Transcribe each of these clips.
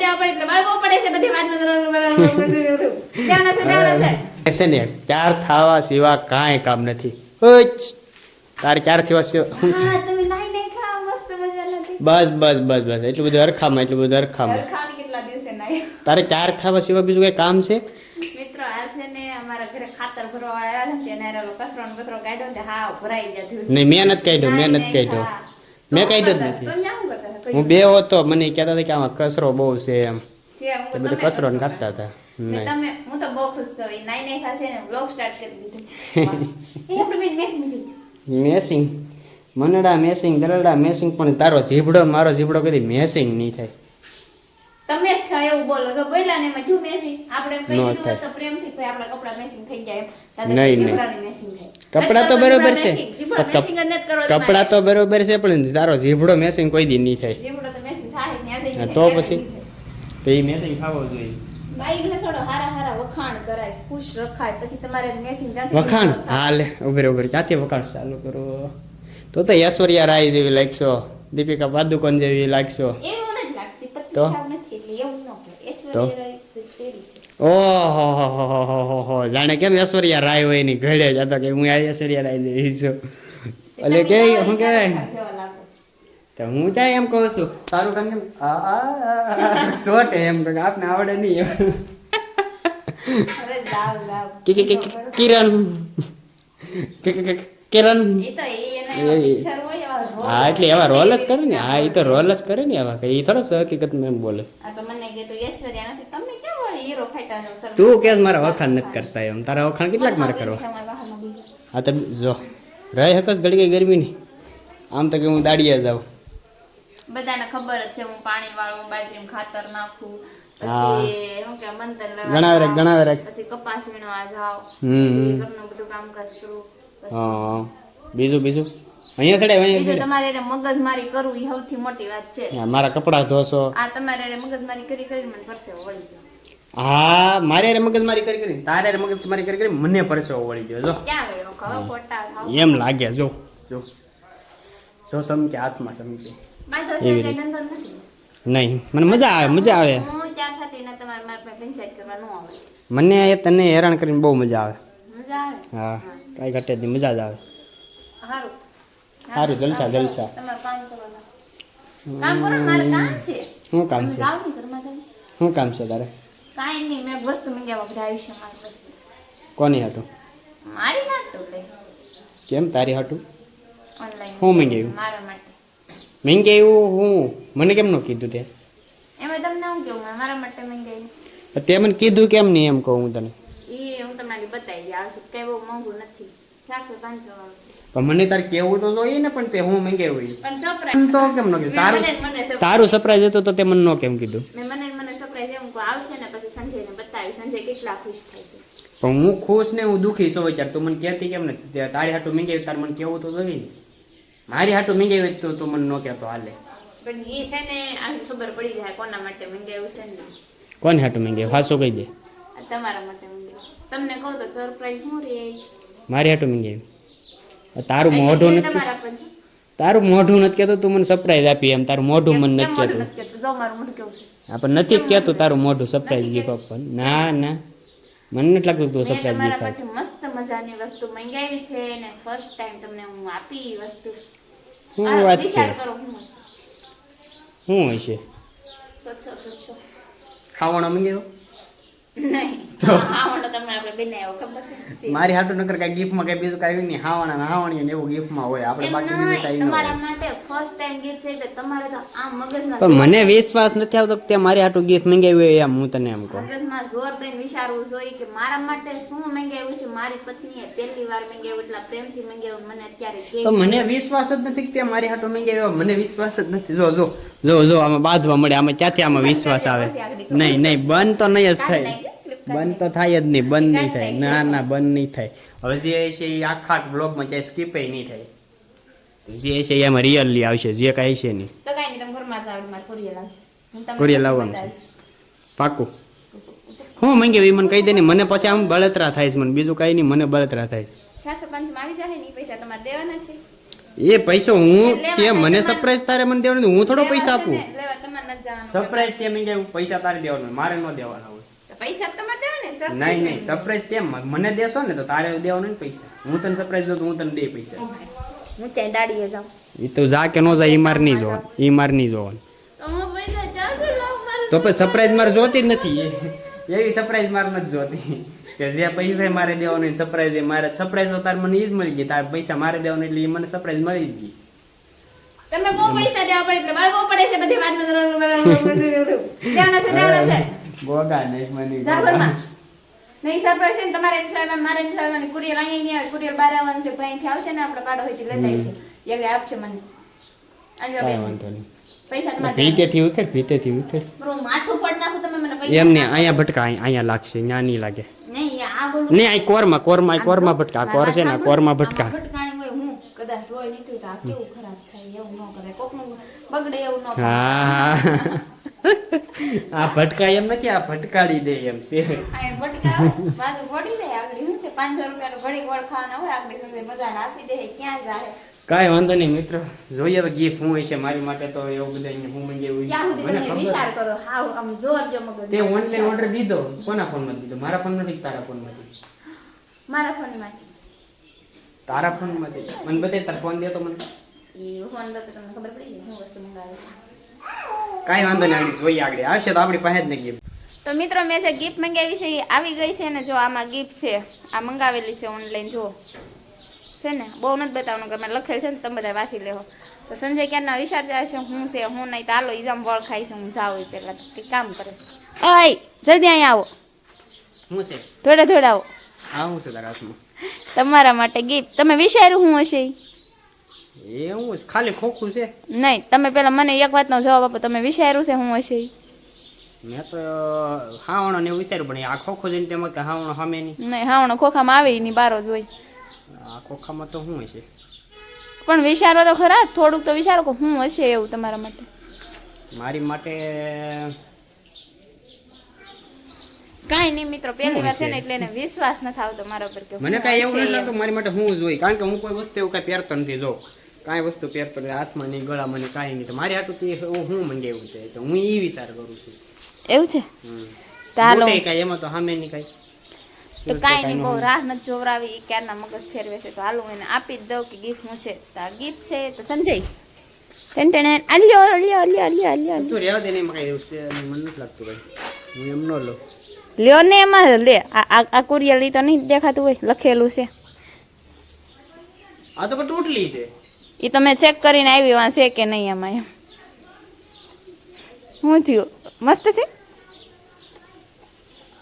દેવા પડે એટલે બળવો પડે છે બધી વાતમાં છે. છે છે. ને ચાર થાવા સિવા કાંઈ કામ નથી. તારે ચાર થવા સિવા હા તમે નાઈ નાઈ ખાઓ મસ્ત મજા નથી બસ બસ બસ બસ એટલું બધું હરખામાં એટલું બધું હરખામાં તારે ચાર થવા સિવાય બીજું કઈ કામ છે? મિત્રો આ છે ને અમારા ઘરે ખાતર ભરવા આવ્યા છે ને એને કચરો ને કચરો કાઢ્યો ને હા ભરાઈ ગયા નહીં મેં નથી કાઢ્યો મેં કાઢ્યો. જ નથી. હું બે હોતો મને કહેતા હતા કે આમાં કચરો બહુ છે એમ. તે બધો કચરો ને કાઢતા હતા. તમે હું તો બહુ ખુશ થઈ નાઈ નાઈ ખાશે ને બ્લોગ સ્ટાર્ટ કરી દીધો. એ આપણે બેન મેસી મેસિંગ મનડા મેસિંગ દરડા મેસિંગ પણ તારો જીભડો મારો જીભડો કદી મેસિંગ નહીં થાય. તમે જ થાય એવું બોલો છો. બોલ્યા ને એમાં મેસિંગ આપણે કહી દીધું. તો પ્રેમથી ભાઈ આપણા કપડા મેસિંગ થઈ જાય એમ. નહીં, નહીં. કપડા matching થાય. કપડાં તો બરોબર છે. કપડાં તો બરોબર છે પણ તારો જીભડો મેસિંગ કોઈ દી નહીં થાય. જીભડો તો મેસિંગ થાય તો પછી? તો એ મેસિંગ ખાવો જોઈએ. વખાણ કરાય ખુશ રખાય. પછી તમારે મેસિંગ વખાણ? હા લે ઉભરે ઉભરે ક્યાંથી વખાણ ચાલુ કરો? તો તો ઐશ્વર્યા રાય જેવી લાગશો. દીપિકા પાદુકોણ જેવી લાગશો. તો? સાવ નથી એટલે એવું ન કરે તો? ઓહો જાણે કેમ ઐશ્વર્યા રાય હોયની ઘડે જ. હતા કે હું આ ઐશ્વર્યા રાય જેવી છું. એટલે કે શું કહેવાય. તો હું ત્યાં એમ કહું છું. સારું કામ કેમ? સોટે એમ કે આપને આવડે નહીં કિરણ. કિરણ. હા એટલે એવા રોલ જ કરે ને. હા એ તો રોલ જ કરે ને એવા. કે એ થોડો હકીકત એમ બોલે. તું મને કે તું ઐશ્વર્યા નથી. તમે કેમ વળી હીરો ફાઈટા છો સર? તું કેસ મારા વખાણ નથી કરતા એમ. તારા વખાણ કેટલાક મારે કરવા? હા તો જો રહી હકસ ઘડી ગઈ ગરમીની. આમ તો કે હું દાડિયા જાઉં. બધાને ખબર જ છે હું પાણી વાળું બાજરી ખાતર નાખું વાર ઘણા વાર પછી કપાસ વીણવા જાવ હમ, પછી હમ. ઘરનું બધું કામકાજ કરું હા. બીજું બીજું? અહીંયા ચડાય અહીંયા ચડાય તમારે એને મગજમારી કરવું એ સૌથી મોટી વાત છે. મારા કપડાં ધોશો. આ તમારે એને મગજમારી કરી કરીને મને પરસેવો વળી ગયો. હા મારે હારે મગજમારી કરી કરી તારે હારે મગજમારી કરી કરી મને પરસેવો વળી ગયો જો. ક્યાં ખબર એમ લાગે જો. જો. જો સમકે હાથમાં સમકે એવી રીતે. નહીં મને મજા આવે મજા આવે. હું ચા ખાતી ને તમારે મારા પાસે પંચાયત કરવા ન આવે. મને એ તને હેરાન કરીને બહુ મજા આવે. મજા આવે? હા કાંઈ ઘટે મજા જ આવે. સારું જલસા, જલસા. શું કામ છે. શું કામ છે? તારે? કાંઈ નહીં મેં વસ્તુ મંગાવવા બધા છે મારી કોની હાટું? મારી હાટું કેમ તારી હાટું? હું મંગાવ્યું? મારા માટે. મંગાવ્યું હું? મને કેમ ન કીધું તે? એમાં તમને હું કેવું મારા માટે મંગાવ્યું. તે મને કીધું કેમ નહીં એમ કહું હું તને? એ હું તમને બતાવી દઉં આવશે કઈ બહુ મોંઘું નથી. ચારસો પાંચસો વાળું. પણ મને તારે કેવું તો જોઈએ ને પણ તે હું મંગાવ્યું ઈ. પણ સરપ્રાઈઝ તો કેમ ન કીધું? તારું. તારું સરપ્રાઈઝ હતું તો તે મને ન કેમ કીધું? મેં મને મને સરપ્રાઈઝ એમ કહું આવશે ને પછી સંજયને બતાવી. સંજય કેટલા ખુશ થાય છે. પણ હું ખુશ ને હું દુખી છું વિચાર તું મને કહેતી કેમ નથી? તારી હાટું મંગાવ્યું તારે મને કેવું તો જોઈએ ને. મારી હાટું મીંગાવી તો તું મને ન કહેતો હાલે. પણ એ છે ને આ ખબર પડી જાય કોના માટે મીંગાવ્યું છે ને. કોને હાટું મંગાવ્યું? હાસો કહી દે. તમારા માટે મંગાવ્યું. તમને કહું તો સરપ્રાઈઝ શું રે મારી હાટું મંગાવ્યું. તારું મોઢું નથી. તારું મોઢું નથી કહેતો તું મને સરપ્રાઈઝ આપી એમ. તારું મોઢું મને નથી કહેતું. નથી કહેતું? જો મારું મોઢું કેવું છે. હા પણ નથી જ કહેતું તારું મોઢું સરપ્રાઈઝ ગીફ આપવાનું. ના ના. મને નથી લાગતું તું સરપ્રાઈઝ ગીફ આપ. મસ્ત મજાની વસ્તુ મંગાવી છે ને ફર્સ્ટ ટાઈમ તમને હું આપી વસ્તુ. શું વાત છે? વિચાર કરો હું શું હોય સોચો. ખાવાનો મંગાવ્યો? મારી હાટું નકર કાંઈ ગિફ્ટમાં કઈ બીજું કઈ નહીં. હાવાના ને હાવણીઓ ને એવું ગિફ્ટમાં હોય. આપણે એમ બાકી બીજું નહીં, તમારા માટે ફર્સ્ટ ટાઈમ ગિફ્ટ છે એટલે તમારે તો આમ મગજમાં પણ મને વિશ્વાસ નથી આવતો કે મારી હાટું ગિફ્ટ મંગાવી હોય એમ હું તને એમ કહું. મગજમાં જોર દઈને વિચારવું જોઈએ કે મારા માટે શું મંગાવ્યું છે? મારી પત્નીએ પહેલી વાર મંગાવ્યું એટલા પ્રેમથી મંગાવ્યું મને અત્યારે તો મને વિશ્વાસ જ નથી કે મારી હાટું મંગાવ્યો મને વિશ્વાસ જ નથી. જો જો. જો જો આમાં બાંધવા મળે આમાં ક્યાંથી આમાં વિશ્વાસ આવે? નહીં નહીં બંધ તો નહીં જ થાય. બંધ તો થાય જ નહીં બંધ નહીં થાય. ના ના બંધ નહીં થાય. હવે જે છે એ આખા બ્લોગમાં ક્યાંય સ્કીપ નહીં થાય. જે છે એ એમાં રિયલી આવશે જે કાંઈ છે નહીં. તો કાંઈ નહીં તમે ઘરમાં કોરિયર આવશે કોરિયર લાવવાનું છે. પાકું હું મંગાવી મને કહી દે ને મને પછી આમ બળતરા થાય છે મને બીજું કાંઈ નહીં મને બળતરા થાય છે. સાસુ પાંચમાં આવી જાય ને પૈસા તમારે દેવાના છે. એ પૈસો હું તે મને સરપ્રાઈઝ તારે મને દેવાનો હું થોડો પૈસા આપું. સરપ્રાઈઝ તે મંગાવ્યું પૈસા તારે દેવાનો હોય, મારે ન દેવાના હોય. પૈસા તો દેવા ને નહીં નહીં નહીં. સરપ્રાઈઝ કેમ? મને દેશો ને તો તારે દેવાનો ને પૈસા. હું તને સરપ્રાઈઝ દઉં તો હું તને દે પૈસા. હું ચાઈ દાડીએ જાઉં. એ તો જા કે નો જાય ઈ માર નહીં જોવાનું ઈ માર નહીં જોવાનું. તો હું પૈસા મારે પછી સરપ્રાઈઝ મારે જોતી જ નથી. એ- એવી સરપ્રાઈઝ મારે નથી જોતી. કે જે પૈસા મારે દેવાની સરપ્રાઈઝ એ મારે સરપ્રાઈઝ તો તારે મને એ જ મળી ગઈ તારે પૈસા મારે દેવાનું એટલે એ મને સરપ્રાઈઝ મળી જ ગઈ. તમને બહુ પૈસા દેવા પડે એટલે બળવો પડે છે બધી વાતમાં. દેવાના છે ગોગા નહીં મને જા નહીં સરપ્રાઈઝ છે ને તમારે એમ થાય મારે એમ થવાનું. કુરિયર અહીંયા નહીં આવે કુરિયર બહાર આવવાનું છે ભાઈ થી આવશે ને આપણે પાડો હોય લેતા આવશે. એટલે આપશે મને. ભીતેથી ઉખેડ ભીતેથી ઉખેડ. બરો માથું પડ નાખું તમે મને એમ ને અહીંયા ભટકા અહીંયા લાગશે ત્યાં નહીં લાગે. નહીં આ કોરમાં કોરમાં આ કોરમાં ભટકા કોર છે ને કોરમાં ભટકા. ભટકાણી હોય હું કદાચ રોય નીકળી તો આ કેવું ખરાબ થાય એવું ન કરે કોકનું બગડે એવું ન હા. આ ભટકા એમ નથી આ ભટકાડી દે એમ છે. આ ભટકા મારું પડી જાય આગળ. શું છે પાંચસો રૂપિયાનું ઘડી ગોળ ખાવાના હોય આગળ બધાને આપી દે ક્યાં જાય કાંઈ વાંધો નહીં મિત્રો. જોઈએ હવે ગિફ્ટ હોય છે મારી માટે તો એવું બધા હું મંગાવ્યું મને વિચાર કરો. હાવ આમ જોર જો મગજ તે ઓનલાઈન ઓર્ડર દીધો. કોના ફોનમાં દીધો? મારા ફોનમાંથી કે તારા ફોનમાંથી મારા ફોનમાંથી તારા ફોનમાંથી મને બતાય તાર ફોન દે તો મને એ ફોન તો તમને ખબર પડી જાય વસ્તુ મંગાવે. કાંઈ વાંધો નહીં જોઈએ આગળ. આવશે તો આપણી પાસે જ નહીં ગિફ્ટ તો મિત્રો મેં જે ગિફ્ટ મંગાવી છે એ આવી ગઈ છે ને જો આમાં ગિફ્ટ છે. આ મંગાવેલી છે ઓનલાઈન જો. છે ને બહુ નથી બતાવવાનું કે મેં લખેલ છે ને તમે બધા વાંચી લેવો તો સંજય ક્યારના વિચારતા હશે હું છે હું નહીં તો હાલો ઈજામ વળ ખાઈ છે હું જાઉં પેલા કંઈક કામ કરે અય જલ્દી અહીંયા આવો. હું છે? થોડે થોડે આવો. હા શું છે તારા હાથમાં. તમારા માટે ગિફ્ટ તમે વિચાર્યું હું હશે? એ હું ખાલી ખોખું છે. નહીં તમે પેલા મને એક વાતનો જવાબ આપો તમે વિચાર્યું છે હું હશે મેં તો હાવણો ને વિચાર્યું પણ આ ખોખું જઈને તેમાં હાવણો સામે નહીં. નહીં હાવણો ખોખામાં આવે એની બારો જ હોય. આ ખોખામાં તો શું હશે. પણ વિચારો તો ખરા થોડુંક તો વિચારો કે હું હશે એવું તમારા માટે? મારી માટે કાંઈ નહીં મિત્રો પહેલી વાર છે ને એટલે એને વિશ્વાસ નથી આવતો મારા ઉપર કે મને હું કાંઈ એવું નથી લાગતું મારી માટે હું જ કારણ કે હું કોઈ વસ્તુ એવું કાંઈ પહેરતો નથી જો. કાંઈ વસ્તુ પહેરતો નથી હાથમાં નહીં ગળામાં નહીં કાંઈ નહીં. તો મારી હાટું તે હું એવું છે. તો હું એ વિચાર કરું છું. એવું છે. તો કાંઈ એમાં તો સામે નહીં કાંઈ. તો કાંઈ નહીં બહુ રાહ નથી જોવરાવી ક્યારના મગજ ફેરવે છે તો હાલું એને આપી જ દઉં કે ગિફ્ટ હું છે. તો આ ગિફ્ટ છે તો સંજય. ટેન્ટેને અલ્યો અલ્યો અલ્યો અલ્યો અલ્યો. તું રહેવા દે ને એમાં કાંઈ છે મને નથી લાગતું ભાઈ. હું એમ ન લઉં. લ્યો ને એમાં લે આ આ- ઈ તો નહીં દેખાતું હોય લખેલું છે. આ તો પણ તૂટલી છે. એ તો મેં ચેક કરીને આવી વાં છે કે નહીં એમાં એમ. હું થયું? મસ્ત છે?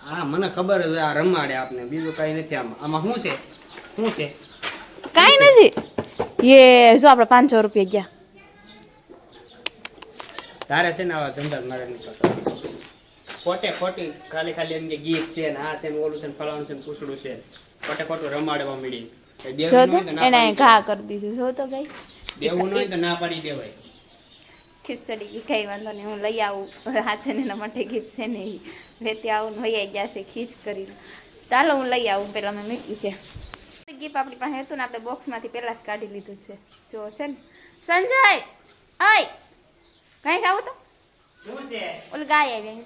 હા મને ખબર છે આ રમાડે આપને. બીજું કઈ નથી આમાં. આમાં શું છે? શું છે? કઈ નથી. યે જો આપણે પાંચસો રૂપિયા ગયા. તારે છે ને આવા ધંધા મારે નહીં ખોટે ખોટી ખાલી ખાલી એમ કે ગીત છે ને આ છે ને ઓલું છે ને ફલાણું છે ને પૂછડું છે. ખોટે ખોટું રમાડવા મળી એને ઘા કરી દીધું. જો તો ગઈ દેવું નહીં તો ના પાડી દેવાય. ખીચડી કઈ વાંધો નહીં હું લઈ આવું. હાચે ને એના માટે ગીત છે ને ઈ. લેતી આવું વૈયા ગયા છે ખીચ કરીને. ચાલો હું લઈ આવું પેલા મેં મૂકી છે. ગીફ આપણી પાસે હતું ને આપણે બોક્સમાંથી પહેલાં જ કાઢી લીધું છે. જો છે ને. સંજય આય! કઈ ખાવું તો? ઓલું ગાય આવી અહીં?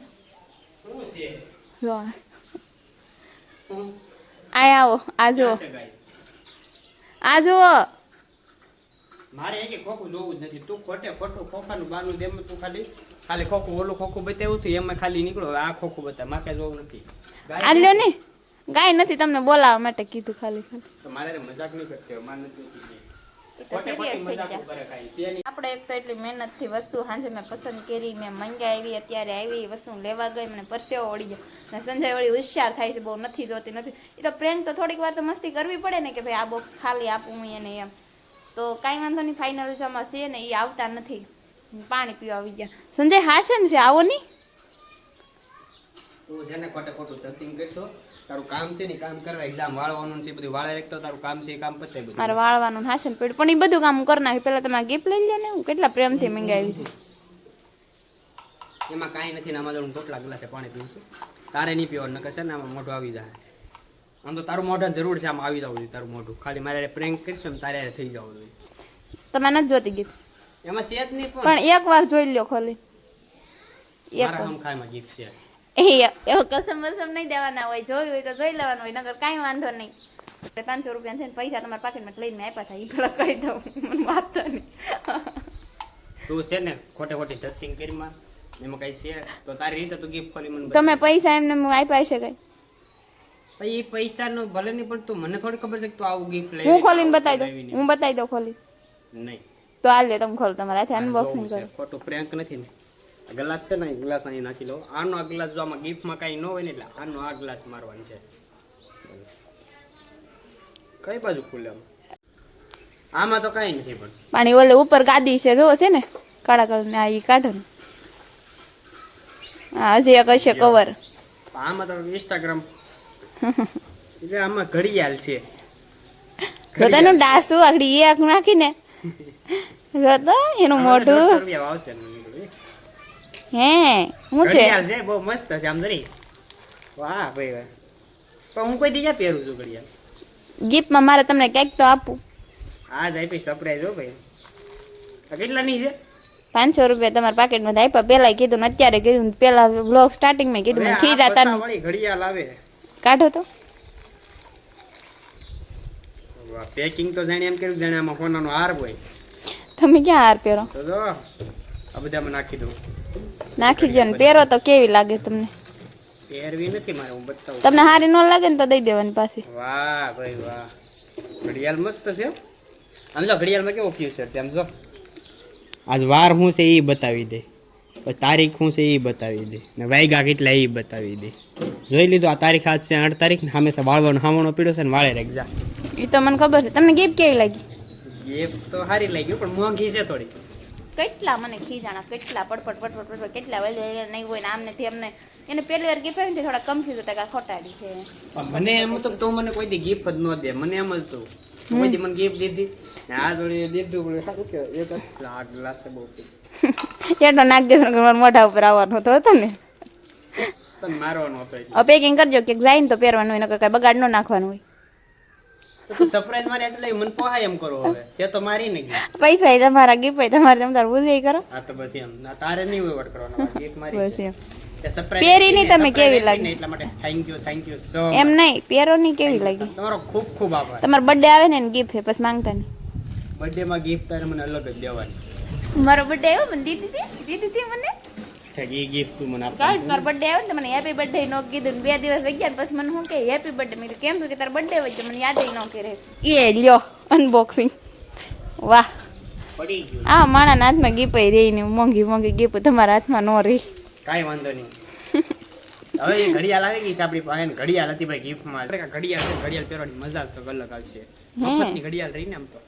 આય આવો આ જો ક્યાં છે ગાય? આ જો મારે એક ખોખું જોવું જ નથી. તું ખોટે ખોટું ખોખાનું બાનું દેમ તું ખાલી ખાલી ખોખું ઓલું ખોખું બતાવ્યું હતું એમાં ખાલી નીકળો. આ ખોખું બતાવ મારે કઈ જોવું નથી. આ લ્યો ને ગાય નથી તમને બોલાવવા માટે કીધું ખાલી. ખાલી મારે મજાક નહીં કરતી મારે નથી. આપણે એક તો એટલી મહેનતથી વસ્તુ સાંજે મેં પસંદ કરી મેં મંગાવી અત્યારે આવી વસ્તુ લેવા ગઈ મને પરસેવો વળી ગયો. ને સંજય વળી હોશિયાર થાય છે બહુ નથી જોતી નથી. એ તો પ્રેમ તો થોડીક વાર તો મસ્તી કરવી પડે ને કે ભાઈ આ બોક્સ ખાલી આપું એને એમ. તો કાંઈ વાંધો નહીં ફાઇનલ જમા છે ને એ આવતા નથી. પાણી પીવા આવી ગયા. સંજય હા છે ને છે આવો નહીં. તું છે ને ખોટે ખોટું ધતિંગ કરશો. તારું કામ છે ને કામ કરવા એક્ઝામ વાળવાનું છે બધું વાળે તો તારું કામ છે કામ પતે બધું. મારે વાળવાનું હા છે ને પેડ પણ એ બધું કામ કરી નાખ્યું પહેલાં તમે ગિફ્ટ લઈ લે ને હું કેટલા પ્રેમથી મંગાવી છે. એમાં કાંઈ નથી ને આમાં તો હું ટોટલા ગ્લાસે પાણી પીવું છું. તારે નહીં પીવાનું નકર છે ને આમાં મોઢું આવી જાય. આમ તો તારું મોઢા જરૂર છે આમ આવી જવું જોઈએ તારું મોઢું. ખાલી મારે પ્રેન્ક કરીશું એમ તારે થઈ જવું જોઈએ. તમે નથી જોતી ગિફ્ટ એમાં છે જ નહીં પણ. એક વાર જોઈ લ્યો ખોલી. એક હમ ખાયમાં ગિફ્ટ છે. એવો કસમ વસમ નહીં દેવાના હોય જોયું હોય તો જોઈ લેવાનું હોય નગર કાંઈ વાંધો નહીં. આપણે પાંચસો રૂપિયા છે ને પૈસા તમારા પાકીટમાં લઈને આપ્યા હતા એ પેલા કહી દઉં. મને વાત તો નહીં. તું છે ને ખોટે ખોટી ધતિંગ કરી માં એમાં કઈ છે? તો તારી રીતે તું ગિફ્ટ ખોલી મને તમે પૈસા એમને એમ આપ્યા છે કઈ? ભાઈ એ પૈસાનું ભલે નહીં પણ તું મને થોડી ખબર છે કે તું આવું ગિફ્ટ લઈ હું ખોલીને બતાવી દઉં. હું બતાવી દઉં ખોલી. નહીં. તો આ લે તમે ખોલો તમારા હાથે અનબોક્સિંગ કરો. ખોટું પ્રેન્ક નથી ને. આ ગ્લાસ છે ને એ ગ્લાસ અહીં નાખી લો. આનો આ ગ્લાસ જો આમાં ગિફ્ટમાં કાંઈ ન હોય ને એટલે આનો આ ગ્લાસ મારવાનો છે. કઈ બાજુ ખુલે આમ? આમાં તો કાંઈ નથી પણ. પાણી ઓલે ઉપર ગાદી છે જો છે ને? કાળા કલર ને આ ઈ કાઢો ને. હા હજી એક હશે કવર આમાં તો ઇન્સ્ટાગ્રામ એટલે આમાં ઘડિયાળ છે. રોતાનું તેનું ડાસુ આગળ આંખ નાખીને. રોતો એનું મોઢું. હે હું છે? ઘડિયાળ છે બહુ મસ્ત છે આમ જરી વાહ ભાઈ વાહ. પણ હું કોઈ દીજા પહેરું છું ઘડિયાળ. ગિફ્ટમાં મારે તમને કંઈક તો આપું. હા જાય ભાઈ સરપ્રાઈઝ હો ભાઈ. કેટલાની છે? પાંચસો રૂપિયા તમારા પાકેટમાં આપ્યા. પહેલાં કીધું ને અત્યારે કીધું પહેલાં પેલા બ્લોગ સ્ટાર્ટિંગમાં કીધું ખીરા તાર ઘડિયાળ આવે. કાઢો તો. પેકિંગ તો જાણે એમ કર્યું જાણે આમાં સોનાનો હાર હોય. તમે ક્યાં હાર પહેરો? તો જો આ બધામાં નાખી દઉં. નાખી દો ને પહેરો તો કેવી લાગે તમને? પહેરવી નથી મારે હું બતાવું. તમને હારી ન લાગે ને તો દઈ દેવાની પાછી. વાહ ભાઈ વાહ. ઘડિયાળ મસ્ત છે આમ જો ઘડિયાળમાં કેવો ફ્યુચર છે આમ જો. આજ વાર હું છે એ બતાવી દે. તારીખ શું છે એ બતાવી દે. ને વાયગા કેટલા એ બતાવી દે. જોઈ લીધું આ તારીખ આજ છે આઠ તારીખ ને હંમેશા વાળવાનો હામણો પીડ્યો છે ને વાળે રેખજા એ તો મને ખબર છે. તમને ગિફ્ટ કેવી લાગી? ગિફ્ટ તો સારી લાગી પણ મોંઘી છે થોડી. કેટલા મને ખીજાણા કેટલા પડપડ પડપડ પડપડ કેટલા વળે નહીં હોય ને આમ થી અમને એને પહેલી વાર ગિફ્ટ આવી ને થોડા કન્ફ્યુઝ હતા કે ખોટા ખોટાડી છે. મને એમ તો તું મને કોઈ દી ગિફ્ટ જ ન દે મને એમ જ તું કોઈ દી મને ગિફ્ટ દીધી. આ જોડી દીધું પણ સારું કે એક જ આ ગ્લાસ બહુ. પી એટલો નાખ દેવાનો કે મારા મોઢા ઉપર આવવાનો હતો હતો ને? હવે પેકિંગ કરજો કે જાય ને તો પહેરવાનું હોય ને કઈ બગાડ ન નાખવાનું હોય. સરપ્રાઈઝ મારે એટલે મને પોહાય એમ કરો હવે. છે તો મારી ને પૈસા એ તમારા ગિફ્ટ હોય તમારે તમ તાર બુઝે કરો. હા તો બસ એમ. ના તારે નહીં વહીવટ કરવાનો ગિફ્ટ મારી બસ એમ. પહેરી ની તમે કેવી લાગી? એટલા માટે થેન્ક યુ થેન્ક યુ સો એમ નહીં પહેરો નહીં કેવી લાગી? તમારો ખૂબ ખૂબ આભાર. તમારો બર્થડે આવે ને ગિફ્ટ પછી માંગતા નહીં. બર્થડે માં ગિફ્ટ તારે મને અલગ જ દેવાની. મારો બર્થડે આવ્યો મને દીધી હતી. દીધી હતી મને? એ ગિફ્ટ તું મને કાલ મારો બર્થડે આવ્યો ને મને હેપી બર્થડે નો કીધું બે દિવસ ગયા પછી મને શું કે હેપી બર્થડે મેં કેમ કે તારો બર્થડે છે મને યાદ ન કરે. એ લ્યો અનબોક્સિંગ વાહ. આ માણાના હાથમાં ગીપાઈ રહી ને મોંઘી મોંઘી ગીપ તમારા હાથમાં ન રહી. કાંઈ વાંધો નહીં. હવે એ ઘડિયાળ આવી ગઈ છે આપણી પાસે ઘડિયાળ હતી ભાઈ ગિફ્ટમાં ઘડિયાળ ઘડિયાળ પહેરવાની મજા તો અલગ આવશે. ઘડિયાળ રહી ને આમ તો.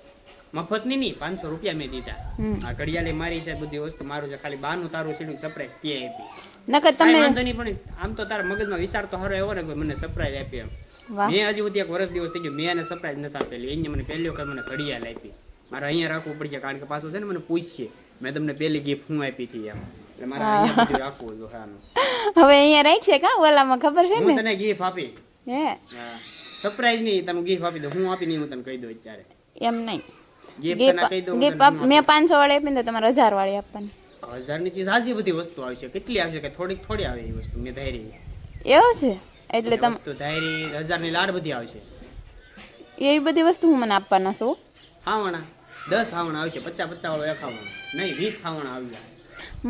મફતની નહીં પાંચસો રૂપિયા મેં દીધા. આ ઘડિયાળે મારી છે બધી વસ્તુ મારું છે ખાલી બાનું તારું સીડું સરપ્રાઈઝ તે આપી નકર તમે વાંધો નહીં પણ આમ તો તારા મગજમાં વિચાર તો સારો એવો ને કે મને સરપ્રાઈઝ આપી એમ. મેં હજી સુધી એક વર્ષ દિવસ થઈ ગયો મેં એને સરપ્રાઈઝ નથી આપેલી. એને મને પહેલી વખત મને ઘડિયાળ આપી. મારે અહીંયા રાખવું પડશે કારણ કે પાછું છે ને મને પૂછશે. મેં તમને પહેલી ગિફ્ટ હું આપી હતી એમ. એટલે મારે અહીંયા બધું રાખવું હતું હવે અહીંયા રાખ છે કા? ઓલામાં ખબર છે ને? તને ગિફ્ટ આપી. હે. સરપ્રાઈઝ નહીં તને ગિફ્ટ આપી દઉં હું આપી નહીં હું તને કહી દઉં અત્યારે. એમ નહીં. મેં પાંચસો વાળી આપીને તો તમારે હજાર વાળી આપવાની. હજાર ચીજ હાજી બધી વસ્તુ આવશે કેટલી આવશે કે થોડીક થોડી આવે એ વસ્તુ મેં ધારી. એવું છે? એટલે તમે વસ્તુ ધારી હજારની લાડ બધી આવશે એ બધી વસ્તુ હું મને આપવાના છો? હાવણા. દસ હાવણા આવશે પચાસ પચાસ વાળો એક હાવણો. નહીં વીસ હાવણા આવી જાય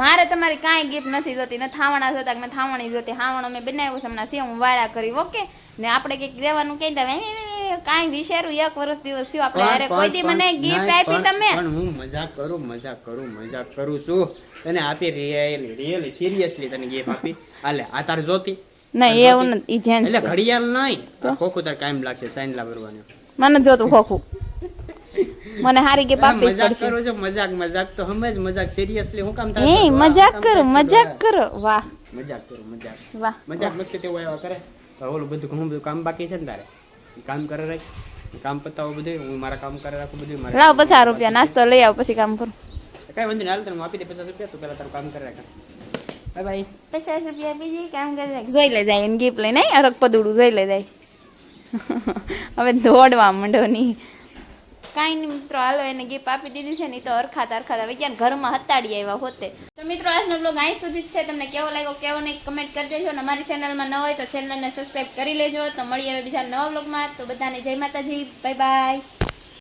મારે તમારી કાંઈ ગિફ્ટ નથી જોતી ને થાવણા જોતા મેં થાવણી જોતી. હાવણો મેં બનાવ્યું છે હમણાં સેવ વાળા કરી ઓકે? ને આપણે કંઈક દેવાનું કહી દે કાંઈ વિચાર્યું એક વર્ષ દિવસ થયું આપણે અરે કોઈ દી મને ગિફ્ટ આપી તમે? પણ હું મજાક કરું મજાક કરું મજાક કરું છું. તને આપી રિયલી રિયલી સિરિયસલી તને ગિફ્ટ આપી. હાલે આ તાર જોતી? ના એવું નથી ઈ એટલે ઘડિયાળ નહીં. ખોખું તાર કાયમ લાગશે સાઈન લાવવાનું મને જોતું ખોખું. મને હારી કે પાપી મજાક પડશે. કરો છો મજાક મજાક તો સમજ મજાક. સિરિયસલી હું કામ હે મજાક કરો મજાક કરો. વાહ. મજાક કરો મજાક. વાહ. મજાક મસ્તી તેવું આવ્યા કરે. ઓલું બધું ઘણું બધું કામ બાકી છે ને તારે? કામ કરે રાખ. કામ પતાવો બધું હું મારા કામ કરે રાખું બધું મારે લાવ પચાસ રૂપિયા નાસ્તો લઈ આવ પછી કામ કરું. કઈ વાંધો નહીં હાલ તને આપી દે પચાસ રૂપિયા તું પેલા તારું કામ કરે રાખ. Bye bye. પચાસ રૂપિયા બીજી કામ કરે જોઈ લે જાય એને ગિફ્ટ લઈને અરક પદુડું જોઈ લે જાય હવે દોડવા માંડો ની. કાંઈ નહીં મિત્રો, હાલો એને ગિફ્ટ આપી દીધી છે ને તો અરખાતા અરખાતા વિજ્ઞાન ઘરમાં હતાડી આવ્યા હોતે. તો મિત્રો, આજનો બ્લોગ અહીં સુધી જ છે. તમને કેવો લાગ્યો કેવો નહીં કમેન્ટ કરી દેજો અને અમારી ચેનલમાં ન હોય તો ચેનલને સબસ્ક્રાઈબ કરી લેજો. તો મળીએ હવે બીજા નવા બ્લોગમાં તો બધાને જય માતાજી. Bye bye